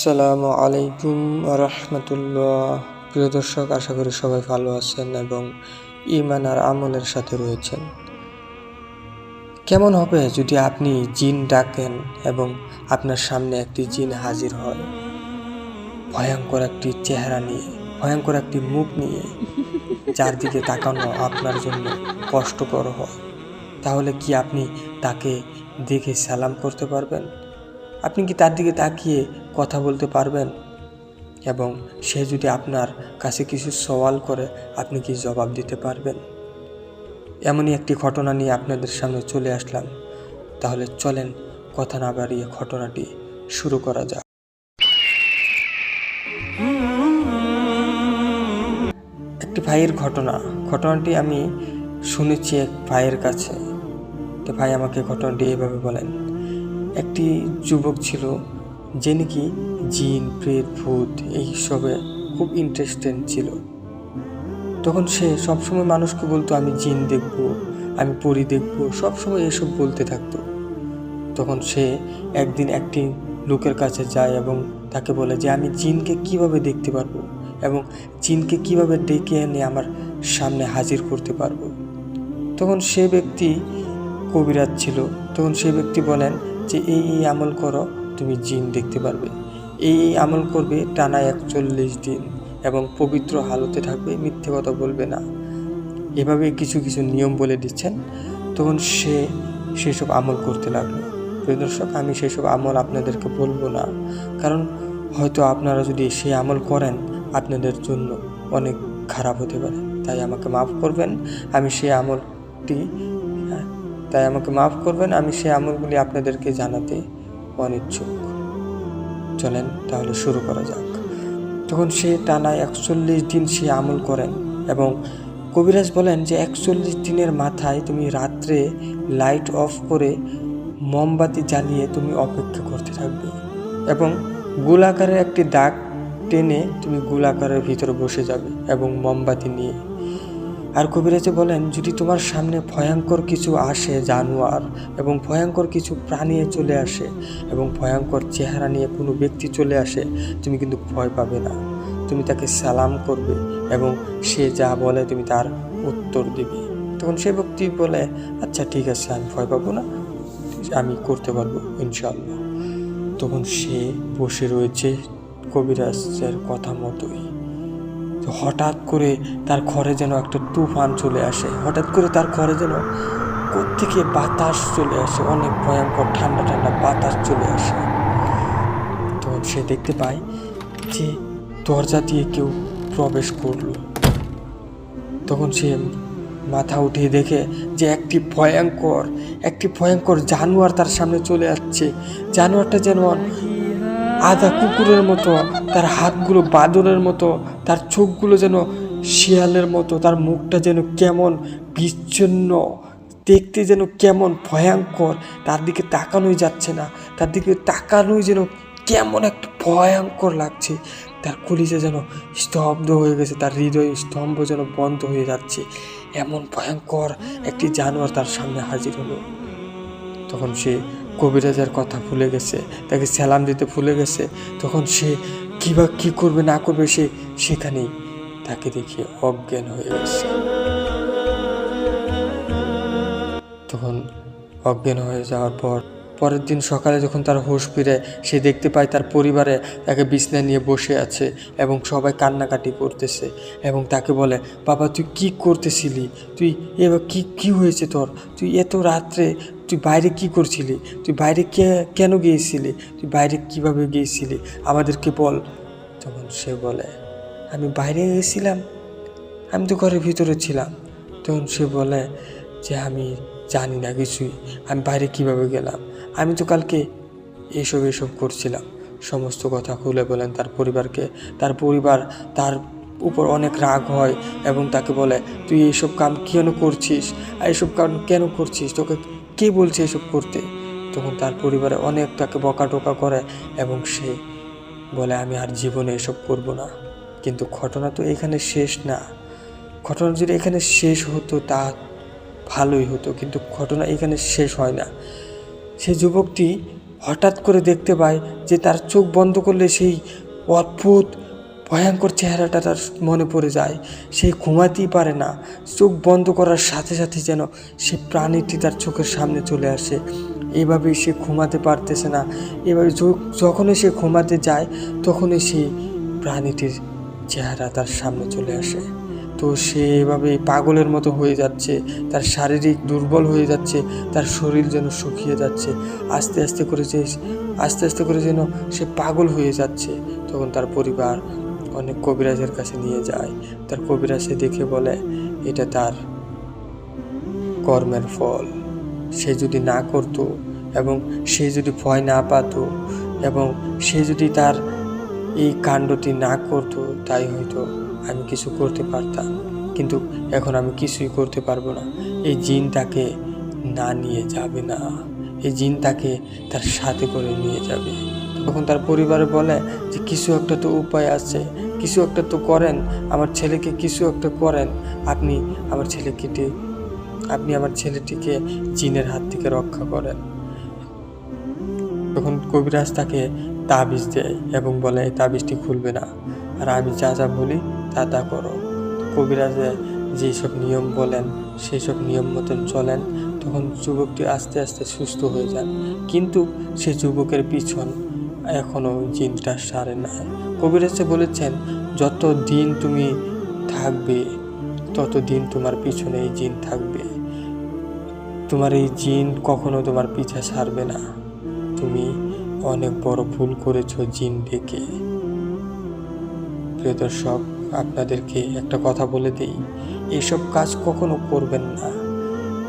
আসসালামু আলাইকুম রহমতুল্লাহ। প্রিয় দর্শক, আশা করি সবাই ভালো আছেন এবং ইমান আর আমলের সাথে রয়েছেন। কেমন হবে যদি আপনি জিন ডাকেন এবং আপনার সামনে একটি জিন হাজির হয়? ভয়ঙ্কর একটি চেহারা নিয়ে, ভয়ঙ্কর একটি মুখ নিয়ে, যার দিকে তাকানো আপনার জন্য কষ্টকর হয়। তাহলে কি আপনি তাকে দেখে সালাম করতে পারবেন? আপনি কি তার দিকে তাকিয়ে কথা বলতে পারবেন? এবং সে যদি আপনার কাছে কিছু সওয়াল করে, আপনি কি জবাব দিতে পারবেন? এমনই একটি ঘটনা নিয়ে আপনাদের সামনে চলে আসলাম। তাহলে চলেন, কথা না বাড়িয়ে ঘটনাটি শুরু করা যাক। একটি ভাইয়ের ঘটনা। ঘটনাটি আমি শুনেছি এক ভাইয়ের কাছে। তো ভাই আমাকে ঘটনাটি এইভাবে বলেন। একটি যুবক ছিল, যে নাকি জিন, প্রেত, ভূত এইসবে খুব ইন্টারেস্টেড ছিল। তখন সে সবসময় মানুষকে বলতো, আমি জিন দেখব, আমি পরি দেখব, সবসময় এসব বলতে থাকতো। তখন সে একদিন একটি লোকের কাছে যায় এবং তাকে বলে যে, আমি জিনকে কীভাবে দেখতে পারব এবং জিনকে কীভাবে ডেকে এনে আমার সামনে হাজির করতে পারব? তখন সে ব্যক্তি কবিরাজ ছিল। তখন সে ব্যক্তি বলেন যে এই এই আমল করো, তুমি জিন দেখতে পারবে। এই এই আমল করবে টানা একচল্লিশ দিন এবং পবিত্র হালতে থাকবে, মিথ্যে কথা বলবে না। এভাবে কিছু কিছু নিয়ম বলে দিচ্ছেন, তখন সে সেসব আমল করতে লাগল। প্রিয় দর্শক, আমি সেসব আমল আপনাদেরকে বলব না, কারণ হয়তো আপনারা যদি সেই আমল করেন, আপনাদের জন্য অনেক খারাপ হতে পারে। তাই আমাকে মাফ করবেন, আমি সেই আমলটি তাই আমাকে মাফ করবেন, আমি সেই আমলগুলি আপনাদেরকে জানাতে অনিচ্ছুক। চলেন তাহলে শুরু করা যাক। তখন সে টানা একচল্লিশ দিন সে আমল করেন এবং কবিরাজ বলেন যে একচল্লিশ দিনের মাথায় তুমি রাত্রে লাইট অফ করে মোমবাতি জ্বালিয়ে তুমি অপেক্ষা করতে থাকবে এবং গোলাকারের একটি দাগ টেনে তুমি গোলাকারের ভিতরে বসে যাবে এবং মোমবাতি নিয়ে আর কবিরাজে বলেন, যদি তোমার সামনে ভয়ঙ্কর কিছু আসে জানোয়ার এবং ভয়ঙ্কর কিছু প্রাণী চলে আসে এবং ভয়ঙ্কর চেহারা নিয়ে কোনো ব্যক্তি চলে আসে, তুমি কিন্তু ভয় পাবে না। তুমি তাকে সালাম করবে এবং সে যা বলে তুমি তার উত্তর দিবে। তখন সে ব্যক্তি বলে আচ্ছা ঠিক আছে, আমি ভয় পাবো না, আমি করতে পারব ইনশাল্লাহ তখন সে বসে রয়েছে কবিরাজের কথা মতোই। হঠাৎ করে তার ঘরে যেন একটা তুফান চলে আসে। হঠাৎ করে তার ঘরে যেন কোত্থেকে বাতাস চলে আসে, অনেক ভয়ঙ্কর ঠান্ডা ঠান্ডা বাতাস চলে আসে। তখন সে দেখতে পায় যে দরজা দিয়ে কেউ প্রবেশ করল। তখন সে মাথা উঠিয়ে দেখে যে একটি ভয়ঙ্কর একটি ভয়ঙ্কর জানোয়ার তার সামনে চলে যাচ্ছে জানোয়ারটা যেন আধা কুকুরের মতো, তার হাতগুলো বাদরের মতো, তার চোখগুলো যেন শিয়ালের মতো, তার মুখটা যেন কেমন বিচ্ছিন্ন, দেখতে যেন কেমন ভয়ঙ্কর, তার দিকে তাকানোই যাচ্ছে না, তার দিকে তাকানোই যেন কেমন একটা ভয়ঙ্কর লাগছে, তার কলিজা যেন স্তব্ধ হয়ে গেছে, তার হৃদয় স্তম্ভ যেন বন্ধ হয়ে যাচ্ছে, এমন ভয়ঙ্কর একটি জানোয়ার তার সামনে হাজির হলো। তখন সে কবিরাজের কথা ভুলে গেছে, তাকে সালাম দিতে ভুলে গেছে, তখন সে কী বা কী করবে, না করবে, সে সেখানেই তাকে দেখে অজ্ঞান হয়ে গেছে। তখন অজ্ঞান হয়ে যাওয়ার পর, পরের দিন সকালে যখন তার হুঁশ ফিরে, সে দেখতে পায় তার পরিবারে তাকে বিছনা নিয়ে বসে আছে এবং সবাই কান্নাকাটি করতেছে এবং তাকে বলে, বাবা, তুই কি করতেছিলি? তুই এবার কি কি হয়েছে তোর? তুই এত রাত্রে তুই বাইরে কি করছিলি? তুই বাইরে কে, কেন গিয়েছিলি? তুই বাইরে কীভাবে গিয়েছিলি? আমাদেরকে বল। তখন সে বলে, আমি বাইরে গেছিলাম আমি তো ঘরের ভিতরে ছিলাম। তখন সে বলে, যে আমি জানি না কিছুই। আমি বাইরে কীভাবে গেলাম? আমি তো কালকে এসব এসব করছিলাম। সমস্ত কথা খুলে বলেন তার পরিবারকে। তার পরিবার তার উপর অনেক রাগ হয় এবং তাকে বলে, তুই এইসব কাম কেন করছিস? এইসব কাম কেন করছিস? তোকে কে বলছে এসব করতে? তখন তার পরিবারে অনেক তাকে বকাটোকা করে এবং সে বলে, আমি আর জীবনে এসব করব না। কিন্তু ঘটনা তো এখানে শেষ না। ঘটনা যদি এখানে শেষ হতো, তা ভালোই হতো, কিন্তু ঘটনা এখানে শেষ হয় না। সে যুবকটি হঠাৎ করে দেখতে পায় যে তার চোখ বন্ধ করলে সেই অদ্ভুত ভয়ঙ্কর চেহারাটা তার মনে পড়ে যায়। সে ঘুমাতেই পারে না। চোখ বন্ধ করার সাথে সাথে যেন সে প্রাণীটি তার চোখের সামনে চলে আসে। এভাবেই সে ঘুমাতে পারতেছে না। এভাবে যখনই সে ঘুমাতে যায়, তখনই সেই প্রাণীটির চেহারা তার সামনে চলে আসে। তো সে এভাবে পাগলের মতো হয়ে যাচ্ছে। তার শারীরিক দুর্বল হয়ে যাচ্ছে। তার শরীর যেন শুকিয়ে যাচ্ছে। আস্তে আস্তে করে যে আস্তে আস্তে করে যেন সে পাগল হয়ে যাচ্ছে। তখন তার পরিবার অনেক কবিরাজের কাছে নিয়ে যায়। তার কবিরাজে দেখে বলে, এটা তার কর্মের ফল। সে যদি না করতো এবং সে যদি ভয় না পাত এবং সে যদি তার এই কাণ্ডটি না করতো, তাই হয়তো আমি কিছু করতে পারতাম। কিন্তু এখন আমি কিছুই করতে পারব না। এই জিন তাকে না নিয়ে যাবে না। এই জিন তাকে তার সাথে করে নিয়ে যাবে। তখন তার পরিবার বলে যে, কিছু একটা তো উপায় আছে, কিছু একটা তো করেন, আমার ছেলেকে কিছু একটা করেন। আপনি আমার ছেলেকে টে- আপনি আমার ছেলেটিকে জিনের হাত থেকে রক্ষা করেন। তখন কবিরাজ তাকে তাবিজ দেয় এবং বলে, এই তাবিজটি খুলবে না। আর আমি যা যা বলি, তা তা করো। কবিরাজে যেসব নিয়ম বলেন সেই সব নিয়ম মতন চলেন। তখন যুবকটি আস্তে আস্তে সুস্থ হয়ে যান। কিন্তু সে যুবকের পিছন এখনও জিনটা সারে না। কবিরাজে বলেছেন, যত দিন তুমি থাকবে, তত দিন তোমার পিছনে এই জিন থাকবে। তোমার এই জিন কখনো তোমার পিছা সারবে না। তুমি অনেক বড় ভুল করেছ জিন ডেকে। প্রিয় দর্শক, আপনাদেরকে একটা কথা বলে দিই এইসব কাজ কখনো করবেন না।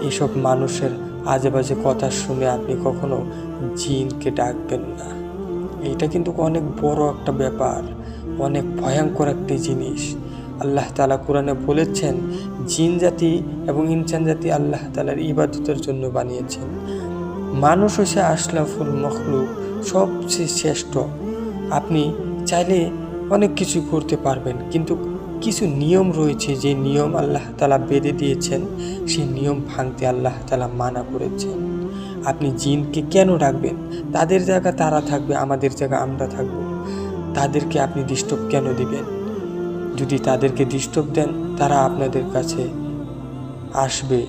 এইসব মানুষের আজে বাজে কথা শুনে আপনি কখনো জিনকে ডাকবেন না। এইটা কিন্তু অনেক বড় একটা ব্যাপার, অনেক ভয়ঙ্কর একটি জিনিস। আল্লাহ তালা কোরআনে বলেছেন, জিন জাতি এবং ইনসান জাতি আল্লাহ তালার ইবাদতের জন্য বানিয়েছেন। মানুষ হচ্ছে আশলাফুল মখলুক, সবচেয়ে শ্রেষ্ঠ। আপনি চাইলে অনেক কিছু করতে পারবেন, কিন্তু কিছু নিয়ম রয়েছে যে নিয়ম আল্লাহ তালা বেঁধে দিয়েছেন, সেই নিয়ম ভাঙতে আল্লাহ তালা মানা করেছেন। আপনি জিনকে কেন ডাকবেন? তাদের জায়গা তারা থাকবে, আমাদের জায়গা আমরা থাকব। তাদেরকে আপনি ডিস্টার্ব কেন দিবেন? যদি তাদেরকে ডিস্টার্ব দেন, তারা আপনাদের কাছে আসবে।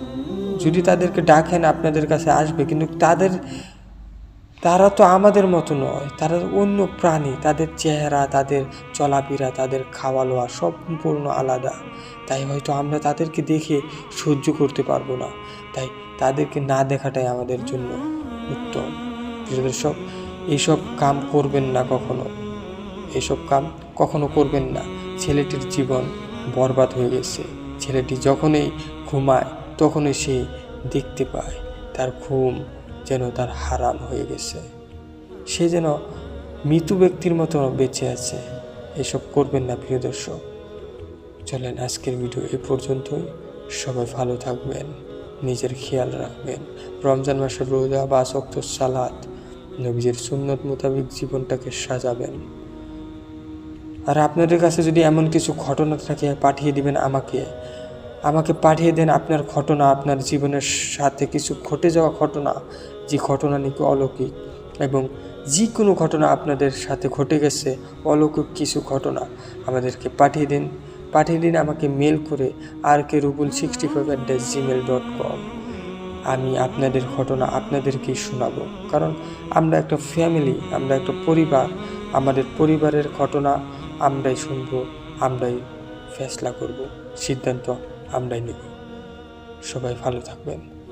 যদি তাদেরকে ডাকেন, আপনাদের কাছে আসবে, কিন্তু তাদের তারা তো আমাদের মতো নয়। তারা অন্য প্রাণী, তাদের চেহারা, তাদের চলাফেরা, তাদের খাওয়া লওয়া সম্পূর্ণ আলাদা। তাই হয়তো আমরা তাদেরকে দেখে সহ্য করতে পারব না। তাই তাদেরকে না দেখাটাই আমাদের জন্য উত্তম। দর্শক এইসব কাম করবেন না কখনো। এইসব কাম কখনো করবেন না। ছেলেটির জীবন বরবাদ হয়ে গেছে। ছেলেটি যখনই ঘুমায়, তখনই সে দেখতে পায়। তার ঘুম যেন তার হারাম হয়ে গেছে। সে যেন মৃত ব্যক্তির মতো বেঁচে আছে। এসব করবেন না, প্রিয় দর্শক। চলেন, আজকের ভিডিও এ পর্যন্তই। সবাই ভালো থাকবেন, নিজের খেয়াল রাখবেন। রমজান মাসের রোজা বা শক্ত সালাদ নবীজের সুন্নত মোতাবেক জীবনটাকে সাজাবেন। আর আপনাদের কাছে যদি এমন কিছু ঘটনা থাকে, পাঠিয়ে দিবেন আমাকে। আমাকে পাঠিয়ে দেন আপনার ঘটনা, আপনার জীবনের সাথে কিছু ঘটে যাওয়া ঘটনা। যে ঘটনা নাকি অলৌকিক এবং যে কোনো ঘটনা আপনাদের সাথে ঘটে গেছে, অলৌকিক কিছু ঘটনা আমাদেরকে পাঠিয়ে দিন। পাঠিয়ে দিন আমাকে মেল করে R K Rubul sixty five at the Gmail dot com আমি আপনাদের ঘটনা আপনাদেরকেই শোনাবো। কারণ আমরা একটা ফ্যামিলি আমরা একটা পরিবার, আমাদের পরিবারের ঘটনা আমরাই শুনব, আমরাই ফেসলা করব। সিদ্ধান্ত আমরাই নেব। সবাই ভালো থাকবেন।